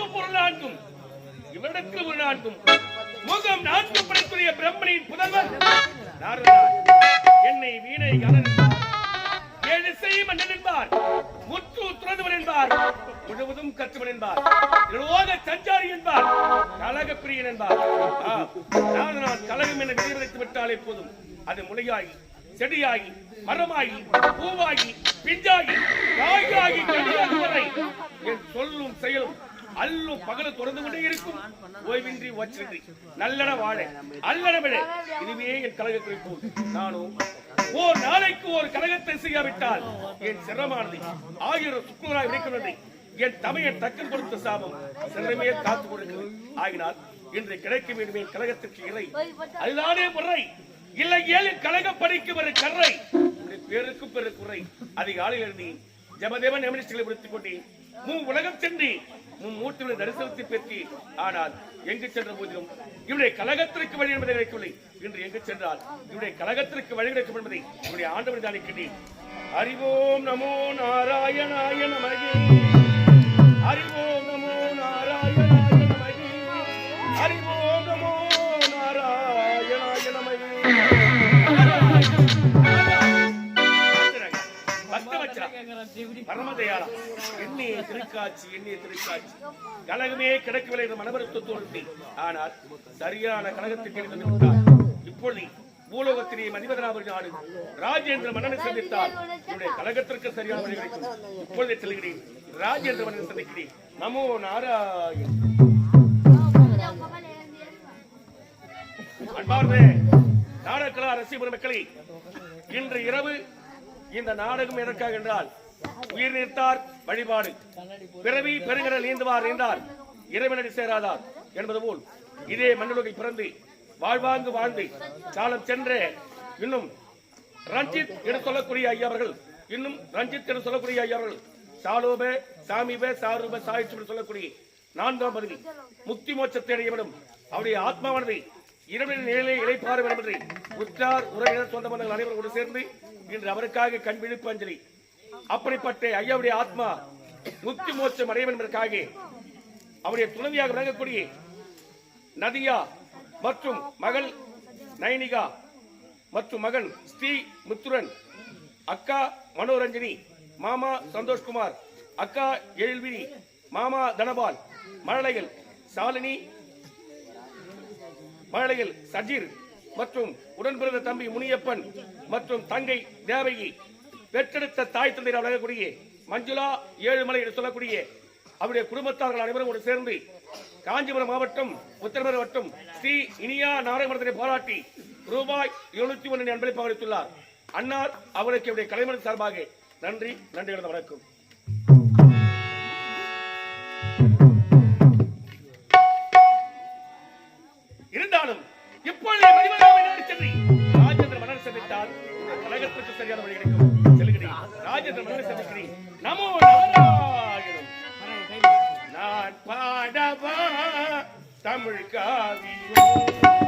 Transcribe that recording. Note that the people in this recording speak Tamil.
யுகம் நான்கும் பொருள் நான்கும் இவரிடத்தில் ஒரு நான்கும் முகம் நான்கு படைத்துடைய பிரம்மனின் புதல்வர். என்னை வீணை கணன் ஏழு செய் மன்னன் என்பார். முற்று துறந்தவன் என்பார். முழுவதும் கற்றவன் என்பார். லோக சஞ்சாரி என்பார். கலக பிரியன் என்பார். நான் நான் கலகம் என விளைவித்து விட்டாலே போதும். அது முளையாகி செடியாகி மரமாகி பூவாகி பிஞ்சாகி காயாகி கனியாகி வரை என் சொல்லும் செயலும் அல்லும் பகலும் தொடர்ந்து கொண்டே இருக்கும். ஓய்வின்றி ஓச்சின்றி நல்லன வாழ. அல்லன விட இதுவே என் கழக குறிப்பு நானும் ஓர் நாளைக்கு ஒரு கழகத்தை செய்யாவிட்டால் என் சிரமானது ஆயிரம் சுக்குநராக இருக்கின்றது என் தமையன் தக்கன் கொடுத்த சாபம் சிறமே காத்து கொடுக்கிறது ஆகினால் இன்று கிடைக்க வேண்டும் கழகத்திற்கு இறை. அதுதானே முறை. இல்லை ஏழில் கழகம் படிக்கும் ஒரு கரை உன்னுடைய பேருக்கு பெரு குறை அதிகாலையில் இருந்து ஜபதேவன் எமினிஸ்டர்களை விடுத்துக் கொண்டு மூ உலகம் சென்று முன் மூர்த்திகளை தரிசனத்தை பெற்றி ஆனால் எங்கு சென்ற போதிலும் இவருடைய கழகத்திற்கு வழி என்பதை கிடைக்கவில்லை இன்று எங்கு சென்றால் இவருடைய கழகத்திற்கு வழி கிடைக்கும் என்பதை இவருடைய ஆண்டவர் தான் அறிவோம் நமோ நாராயணாய நமகே. பக்தவச்சா பரமதயாளா எண்ணிய திருக்காட்சி எண்ணிய திருக்காட்சி. கழகமே கிடக்கவில்லை என்ற மனவருத்தத்தோடு ஆனால் சரியான கழகத்துக்கு விட்டார் இப்பொழுது பூலோகத்திலே மதிவதனாபுரி நாடு ராஜேந்திர மன்னனை சந்தித்தால் என்னுடைய கழகத்திற்கு சரியான வழி கிடைக்கும். இப்பொழுதே செல்கிறேன் ராஜேந்திர மன்னனை சந்திக்கிறேன். நமோ நாராயண். அன்பார்ந்த நாடகலா ரசிகபுர மக்களை இன்று இரவு இந்த நாடகம் எதற்காக என்றால் உயிர் நீர்த்தார் வழிபாடு. பிறவி பெருங்கடல் நீந்துவார் என்றார். இறைவனடி சேராதார் என்பது போல் இதே மண்ணுலகை பிறந்து வாழ்வாங்கு வாழ்ந்து காலம் சென்ற இன்னும் ரஞ்சித் என்று சொல்லக்கூடிய ஐயா அவர்கள் இன்னும் ரஞ்சித் என்று சொல்லக்கூடிய ஐயா அவர்கள் சாலோப சாமிப சாரூப சாயிச்சு என்று சொல்லக்கூடிய நான்காம் பதவி முக்தி மோட்சத்தை அடையப்படும் அவருடைய ஆத்மாவானது இரவின் நிலையை இழைப்பாரும் என்பதை உற்றார் உறவினர் சொந்த அனைவரும் கூட சேர்ந்து இன்று அவருக்காக கண் விழிப்பு அஞ்சலி அப்படிப்பட்ட ஐயாவுடைய ஆத்மா முக்தி மோட்சம் அடையும் என்பதற்காக அவருடைய துணைவியாக விளங்கக்கூடிய நதியா மற்றும் மகள் நயனிகா மற்றும் மகன் ஸ்ரீ முத்துரன் அக்கா மனோரஞ்சனி மாமா சந்தோஷ்குமார் அக்கா எழில்விழி மாமா தனபால் மழலைகள் சாலினி மழலைகள் சஜீர் மற்றும் உடன்பிறந்த தம்பி முனியப்பன் மற்றும் தங்கை தேவகி பெற்றெடுத்த தாய் தந்தையர் வழங்கக்கூடிய மஞ்சுளா ஏழுமலை என்று சொல்லக்கூடிய அவருடைய குடும்பத்தார்கள் அனைவரும் ஒரு சேர்ந்து காஞ்சிபுரம் மாவட்டம் உத்தரமேறு வட்டம் ஸ்ரீ இனியா நாராயணத்தை பாராட்டி ரூபாய் எழுநூத்தி ஒன்று அன்பளிப்பு அளித்துள்ளார். அன்னார் அவருக்கு அவருடைய கலைமணி சார்பாக நன்றி நன்றி வணக்கம். ராஜேந்திர நமோ நாராயணம். நான் பாடவா தமிழ் காவியம்